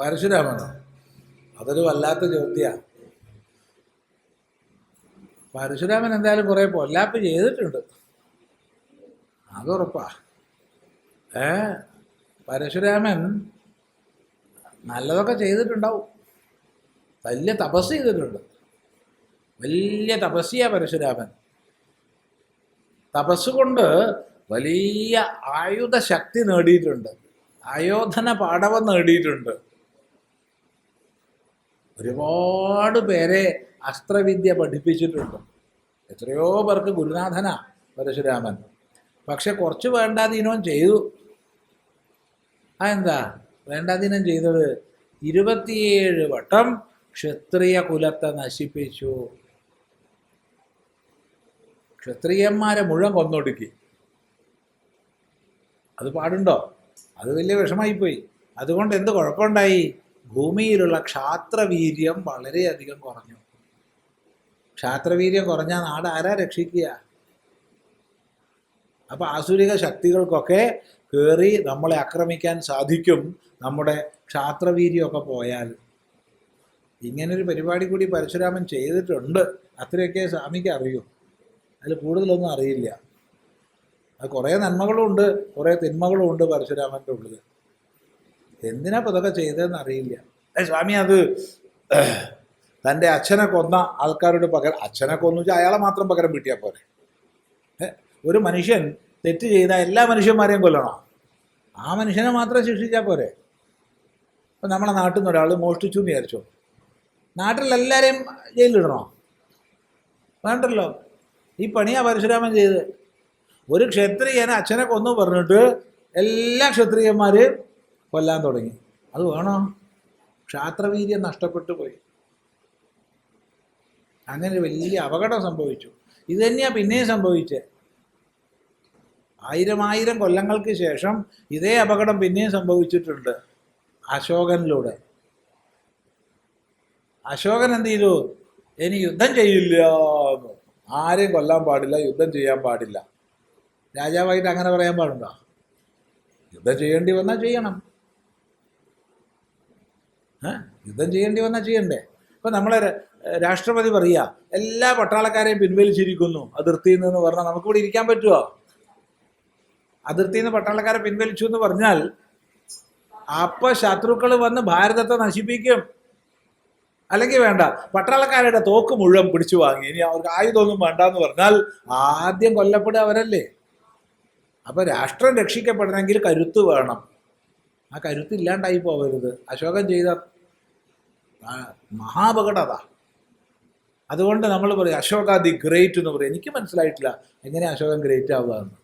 പരശുരാമനോ? അതൊരു വല്ലാത്ത ചോദ്യമാണ് പരശുരാമൻ എന്തായാലും കുറേ പൊല്ലാപ്പ് ചെയ്തിട്ടുണ്ട്. അതുറപ്പാ ഏ? പരശുരാമൻ നല്ലതൊക്കെ ചെയ്തിട്ടുണ്ടാവും. വലിയ തപസ് ചെയ്തിട്ടുണ്ട്. വലിയ തപസ്സിയാ പരശുരാമൻ. തപസ് കൊണ്ട് വലിയ ആയുധ ശക്തി നേടിയിട്ടുണ്ട്. ആയോധന പാടവം നേടിയിട്ടുണ്ട്. ഒരുപാട് പേരെ അസ്ത്രവിദ്യ പഠിപ്പിച്ചിട്ടുണ്ട്. എത്രയോ പേർക്ക് ഗുരുനാഥന പരശുരാമൻ. പക്ഷെ കുറച്ച് വേണ്ടാധീനവും ചെയ്തു. അതെന്താ വേണ്ടാധീനം ചെയ്തത് ഇരുപത്തിയേഴ് വട്ടം ക്ഷത്രിയ കുലത്തെ നശിപ്പിച്ചു. ക്ഷത്രിയന്മാരെ മുഴുവൻ കൊന്നൊടുക്കി. അത് പാടുണ്ടോ? അത് വലിയ വിഷമായിപ്പോയി അതുകൊണ്ട് എന്ത് കുഴപ്പമുണ്ടായി? ഭൂമിയിലുള്ള ക്ഷാത്രവീര്യം വളരെയധികം കുറഞ്ഞു. ക്ഷാത്രവീര്യം കുറഞ്ഞാൽ നാട് ആരാ രക്ഷിക്കുക? അപ്പൊ ആസുരിക ശക്തികൾക്കൊക്കെ കയറി നമ്മളെ ആക്രമിക്കാൻ സാധിക്കും നമ്മുടെ ക്ഷാത്രവീര്യമൊക്കെ പോയാൽ. ഇങ്ങനൊരു പരിപാടി കൂടി പരശുരാമൻ ചെയ്തിട്ടുണ്ട്. അത്രയൊക്കെ സ്വാമിക്ക് അറിയൂ. അതിൽ കൂടുതലൊന്നും അറിയില്ല. അത് കുറേ നന്മകളുമുണ്ട് കുറേ തിന്മകളുമുണ്ട് പരശുരാമന്റെ ഉള്ളിൽ. എന്തിനാ ഇതൊക്കെ ചെയ്തതെന്ന് അറിയില്ല. ഏ സ്വാമി അത് തന്റെ അച്ഛനെ കൊന്ന ആൾക്കാരോട് പകരം അച്ഛനെ കൊന്നു വെച്ചാൽ അയാളെ മാത്രം പകരം വീട്ടിയാൽ പോരെ? ഒരു മനുഷ്യൻ തെറ്റ് ചെയ്ത എല്ലാ മനുഷ്യന്മാരെയും കൊല്ലണോ? ആ മനുഷ്യനെ മാത്രം ശിക്ഷിച്ചാൽ പോരെ? ഇപ്പം നമ്മളെ നാട്ടിൽ നിന്ന് ഒരാൾ മോഷ്ടിച്ചു എന്ന് വിചാരിച്ചോ? നാട്ടിലെല്ലാവരെയും ജയിലിടണോ വേണ്ടല്ലോ. ഈ പണിയാ പരശുരാമൻ ചെയ്ത് ഒരു ക്ഷത്രിയനെ അച്ഛനെ കൊന്നു പറഞ്ഞിട്ട് എല്ലാ ക്ഷത്രിയന്മാരെയും കൊല്ലാൻ തുടങ്ങി. അത് വേണോ? ക്ഷാത്രവീര്യം നഷ്ടപ്പെട്ടു പോയി. അങ്ങനെ വലിയ അപകടം സംഭവിച്ചു. ഇത് തന്നെയാണ് പിന്നെയും സംഭവിച്ചത് ആയിരം ആയിരം കൊല്ലങ്ങൾക്ക് ശേഷം ഇതേ അപകടം പിന്നെയും സംഭവിച്ചിട്ടുണ്ട് അശോകനിലൂടെ. അശോകൻ എന്ത് ചെയ്തു? ഇനി യുദ്ധം ചെയ്യില്ല എന്ന്. ആരെയും കൊല്ലാൻ പാടില്ല യുദ്ധം ചെയ്യാൻ പാടില്ല. രാജാവായിട്ട് അങ്ങനെ പറയാൻ പാടുണ്ടോ? യുദ്ധം ചെയ്യേണ്ടി വന്നാൽ ചെയ്യണം? യുദ്ധം ചെയ്യേണ്ടി വന്നാൽ ചെയ്യണ്ടേ? ഇപ്പൊ നമ്മളെ രാഷ്ട്രപതി പറയുക എല്ലാ പട്ടാളക്കാരെയും പിൻവലിച്ചിരിക്കുന്നു അതിർത്തിയിൽ നിന്ന് പറഞ്ഞാൽ നമുക്കിവിടെ ഇരിക്കാൻ പറ്റുമോ അതിർത്തിയിൽ നിന്ന് പട്ടാളക്കാരെ പിൻവലിച്ചു എന്ന് പറഞ്ഞാൽ അപ്പൊ ശത്രുക്കൾ വന്ന് ഭാരതത്തെ നശിപ്പിക്കും. അല്ലെങ്കിൽ വേണ്ട പട്ടാളക്കാരുടെ തോക്ക് മുഴുവൻ പിടിച്ചു വാങ്ങി. ഇനി അവർക്ക് ആയുധമൊന്നും വേണ്ട എന്ന് പറഞ്ഞാൽ ആദ്യം കൊല്ലപ്പെടുക അവരല്ലേ? അപ്പൊ രാഷ്ട്രം രക്ഷിക്കപ്പെടണമെങ്കിൽ കരുത്ത് വേണം. ആ കരുത്തില്ലാണ്ടായി പോവരുത്. അശോകം ചെയ്ത മഹാപകടതാ. അതുകൊണ്ട് നമ്മൾ പറയും അശോക ദി ഗ്രേറ്റ് എന്ന് പറയും. എനിക്ക് മനസ്സിലായിട്ടില്ല എങ്ങനെ അശോകൻ ഗ്രേറ്റ് ആവുക എന്ന്.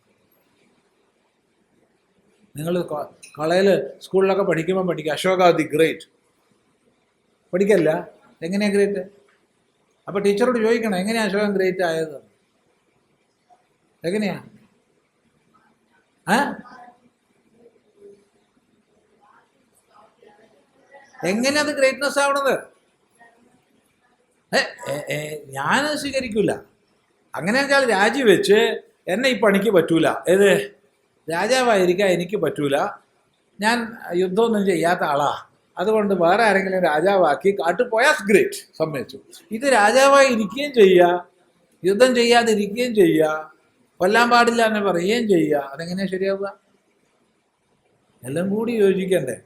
നിങ്ങൾ കളയിൽ സ്കൂളിലൊക്കെ പഠിക്കുമ്പോൾ പഠിക്കുക അശോക ദി ഗ്രേറ്റ് പഠിക്കല്ല? എങ്ങനെയാണ് ഗ്രേറ്റ് അപ്പോൾ ടീച്ചറോട് ചോദിക്കണം എങ്ങനെയാണ് അശോകൻ ഗ്രേറ്റ് ആയത്? എങ്ങനെയാ? ഏ? എങ്ങനെയാ അത് ഗ്രേറ്റ്നെസ് ആവണത്? ഞാനത് സ്വീകരിക്കൂല. അങ്ങനെ വെച്ചാൽ രാജിവെച്ച് എന്നെ ഈ പണിക്ക് പറ്റൂല. ഏത്? രാജാവായിരിക്കാൻ എനിക്ക് പറ്റൂല. ഞാൻ യുദ്ധമൊന്നും ചെയ്യാത്ത ആളാ. അതുകൊണ്ട് വേറെ ആരെങ്കിലും രാജാവാക്കി കാട്ടു പോയാൽ ഗ്രേറ്റ് സമ്മതിച്ചു. ഇത് രാജാവായി ഇരിക്കുകയും ചെയ്യുക യുദ്ധം ചെയ്യാതിരിക്കുകയും ചെയ്യുക കൊല്ലാൻ പാടില്ല എന്ന് പറയുകയും ചെയ്യുക അതെങ്ങനെയാണ് ശരിയാവുക? എല്ലാം കൂടി യോജിക്കണ്ടേ?